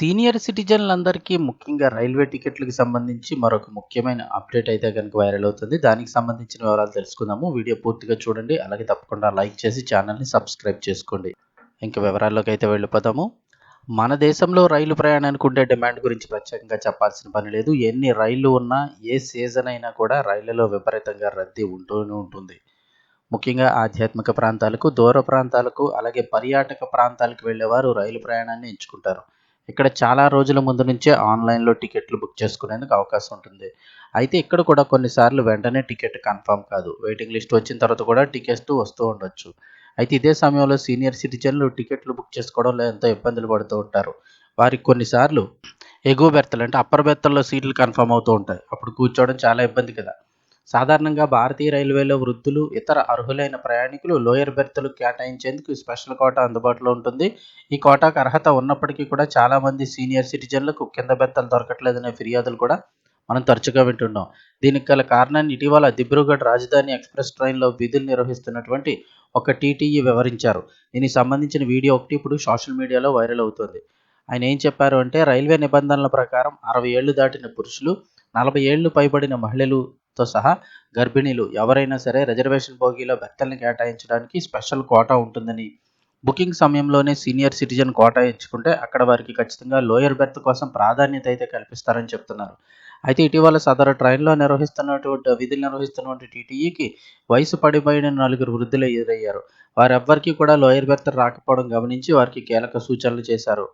Senior సిటిజన్లందరికీ ముఖ్యంగా railway టికెట్లకు సంబంధించి మరొక ముఖ్యమైన అప్డేట్ అయితే కనుక వైరల్ అవుతుంది. దానికి సంబంధించిన వివరాలు తెలుసుకుందాము. వీడియో పూర్తిగా చూడండి. అలాగే తప్పకుండా లైక్ చేసి ఛానల్ని సబ్స్క్రైబ్ చేసుకోండి. ఇంకా వివరాల్లోకి అయితే వెళ్ళిపోతాము మన దేశంలో రైలు ప్రయాణానికి ఉండే డిమాండ్ గురించి ప్రత్యేకంగా చెప్పాల్సిన పని లేదు. ఎన్ని రైళ్ళు ఉన్నా ఏ సీజన్ అయినా కూడా రైళ్ళలో విపరీతంగా రద్దీ ఉంటూనే ఉంటుంది. ముఖ్యంగా ఆధ్యాత్మిక ప్రాంతాలకు దూర ప్రాంతాలకు అలాగే పర్యాటక ప్రాంతాలకు వెళ్ళేవారు రైలు ప్రయాణాన్ని ఎంచుకుంటారు. ఇక్కడ చాలా రోజుల ముందు నుంచే ఆన్లైన్లో టికెట్లు బుక్ చేసుకునేందుకు అవకాశం ఉంటుంది. అయితే ఇక్కడ కూడా కొన్నిసార్లు వెంటనే టికెట్ కన్ఫర్మ్ కాదు. వెయిటింగ్ లిస్ట్ వచ్చిన తర్వాత కూడా టికెట్స్ వస్తూ ఉండొచ్చు. అయితే ఇదే సమయంలో సీనియర్ సిటిజన్లు టికెట్లు బుక్ చేసుకోవడంలో ఎంతో ఇబ్బందులు పడుతూ ఉంటారు. వారికి కొన్నిసార్లు ఎగువ బెర్తలు అంటే అప్పర్ బెర్తల్లో సీట్లు కన్ఫర్మ్ అవుతూ ఉంటాయి. అప్పుడు కూర్చోవడం చాలా ఇబ్బంది కదా. సాధారణంగా భారతీయ రైల్వేలో వృద్ధులు ఇతర అర్హులైన ప్రయాణికులు లోయర్ బెర్తులు కేటాయించేందుకు స్పెషల్ కోటా అందుబాటులో ఉంటుంది. ఈ కోటాకు అర్హత ఉన్నప్పటికీ కూడా చాలామంది సీనియర్ సిటిజన్లకు కింద బెర్తలు దొరకట్లేదనే ఫిర్యాదులు కూడా మనం తరచుగా వింటున్నాం దీనికి గల కారణాన్ని ఇటీవల దిబ్రూగఢ్ రాజధాని ఎక్స్ప్రెస్ ట్రైన్లో విధులు నిర్వహిస్తున్నటువంటి ఒక టీటీఈ వివరించారు. దీనికి సంబంధించిన వీడియో ఒకటి ఇప్పుడు సోషల్ మీడియాలో వైరల్ అవుతుంది. ఆయన ఏం చెప్పారు అంటే రైల్వే నిబంధనల ప్రకారం అరవై ఏళ్ళు దాటిన పురుషులు నలభై ఏళ్ళు పైబడిన మహిళలు మహిళలుతో సహా గర్భిణీలు ఎవరైనా సరే రిజర్వేషన్ బోగీలో బెర్తల్ని కేటాయించడానికి స్పెషల్ కోటా ఉంటుందని బుకింగ్ సమయంలోనే సీనియర్ సిటిజన్ కోటా ఎంచుకుంటే అక్కడ వారికి ఖచ్చితంగా లోయర్ బెర్త్ కోసం ప్రాధాన్యత అయితే కల్పిస్తారని చెప్తున్నారు. అయితే ఇటీవల సదరు ట్రైన్లో నిర్వహిస్తున్నటువంటి విధులు నిర్వహిస్తున్నటువంటి టీటీఈకి వయసు పడిపోయిన నలుగురు వృద్ధులు ఎదురయ్యారు. వారెవ్వరికీ కూడా లోయర్ బెర్త్ రాకపోవడం గమనించి వారికి కీలక సూచనలు చేశారు.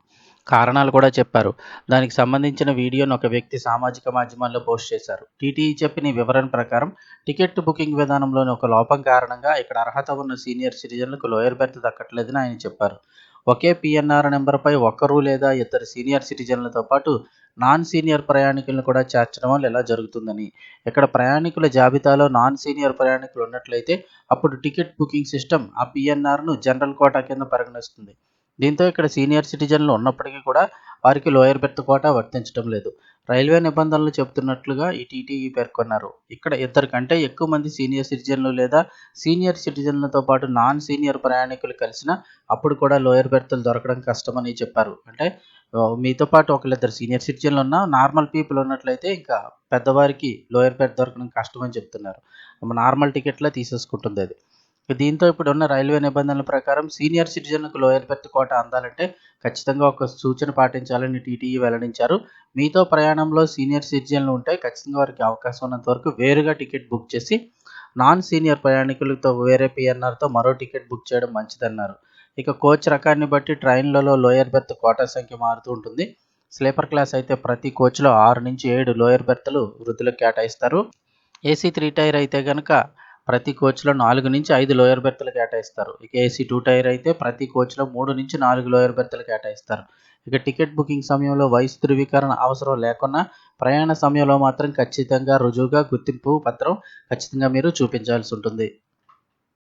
కారణాలు కూడా చెప్పారు. దానికి సంబంధించిన వీడియోను ఒక వ్యక్తి సామాజిక మాధ్యమాల్లో పోస్ట్ చేశారు. టీటీఈ చెప్పిన వివరణ ప్రకారం టికెట్ బుకింగ్ విధానంలోని ఒక లోపం కారణంగా ఇక్కడ అర్హత ఉన్న సీనియర్ సిటిజన్లకు లోయర్ బెర్త్ దక్కట్లేదని ఆయన చెప్పారు. ఒకే పిఎన్ఆర్ నెంబర్పై ఒకరు లేదా ఇద్దరు సీనియర్ సిటిజన్లతో పాటు నాన్ సీనియర్ ప్రయాణికులను కూడా చేర్చడం వల్ల ఇలా జరుగుతుందని ఇక్కడ ప్రయాణికుల జాబితాలో నాన్ సీనియర్ ప్రయాణికులు ఉన్నట్లయితే అప్పుడు టికెట్ బుకింగ్ సిస్టమ్ ఆ పిఎన్ఆర్ను జనరల్ కోటా కింద పరిగణిస్తుంది. దీంతో ఇక్కడ సీనియర్ సిటిజన్లు ఉన్నప్పటికీ కూడా వారికి లోయర్ బెర్త్ కోటా వర్తించడం లేదు. రైల్వే నిబంధనలు చెబుతున్నట్లుగా ఈ టీటీఈ పేర్కొన్నారు. ఇక్కడ ఇద్దరు కంటే ఎక్కువ మంది సీనియర్ సిటిజన్లు లేదా సీనియర్ సిటిజన్లతో పాటు నాన్ సీనియర్ ప్రయాణికులు కలిసిన అప్పుడు కూడా లోయర్ బెర్త్లు దొరకడం కష్టమని చెప్పారు. అంటే మీతో పాటు ఒకళ్ళిద్దరు సీనియర్ సిటిజన్లు ఉన్నా నార్మల్ పీపుల్ ఉన్నట్లయితే ఇంకా పెద్దవారికి లోయర్ బెర్త్ దొరకడం కష్టమని చెప్తున్నారు. నార్మల్ టికెట్లో తీసేసుకుంటుంది అది. దీంతో ఇప్పుడు ఉన్న రైల్వే నిబంధనల ప్రకారం సీనియర్ సిటిజన్లకు లోయర్ బెర్త్ కోట అందాలంటే ఖచ్చితంగా ఒక సూచన పాటించాలని టీటీఈ వెల్లడించారు. మీతో ప్రయాణంలో సీనియర్ సిటిజన్లు ఉంటే ఖచ్చితంగా వారికి అవకాశం ఉన్నంత వరకు వేరుగా టికెట్ బుక్ చేసి నాన్ సీనియర్ ప్రయాణికులతో వేరే పిఎన్ఆర్తో మరో టికెట్ బుక్ చేయడం మంచిదన్నారు. ఇక కోచ్ రకాన్ని బట్టి ట్రైన్లలో లోయర్ బెర్త్ కోటా సంఖ్య మారుతూ ఉంటుంది. స్లీపర్ క్లాస్ అయితే ప్రతి కోచ్లో ఆరు నుంచి ఏడు లోయర్ బెర్త్లు వృద్ధులకు కేటాయిస్తారు. ఏసీ త్రీ టైర్ అయితే కనుక ప్రతి కోచ్లో నాలుగు నుంచి ఐదు లోయర్ బెర్త్లు కేటాయిస్తారు. ఇక ఏసీ టూ టైర్ అయితే ప్రతి కోచ్లో మూడు నుంచి నాలుగు లోయర్ బెర్త్లు కేటాయిస్తారు. ఇక టికెట్ బుకింగ్ సమయంలో వయసు ధృవీకరణ అవసరం లేకున్నా ప్రయాణ సమయంలో మాత్రం ఖచ్చితంగా రుజువుగా గుర్తింపు పత్రం ఖచ్చితంగా మీరు చూపించాల్సి ఉంటుంది.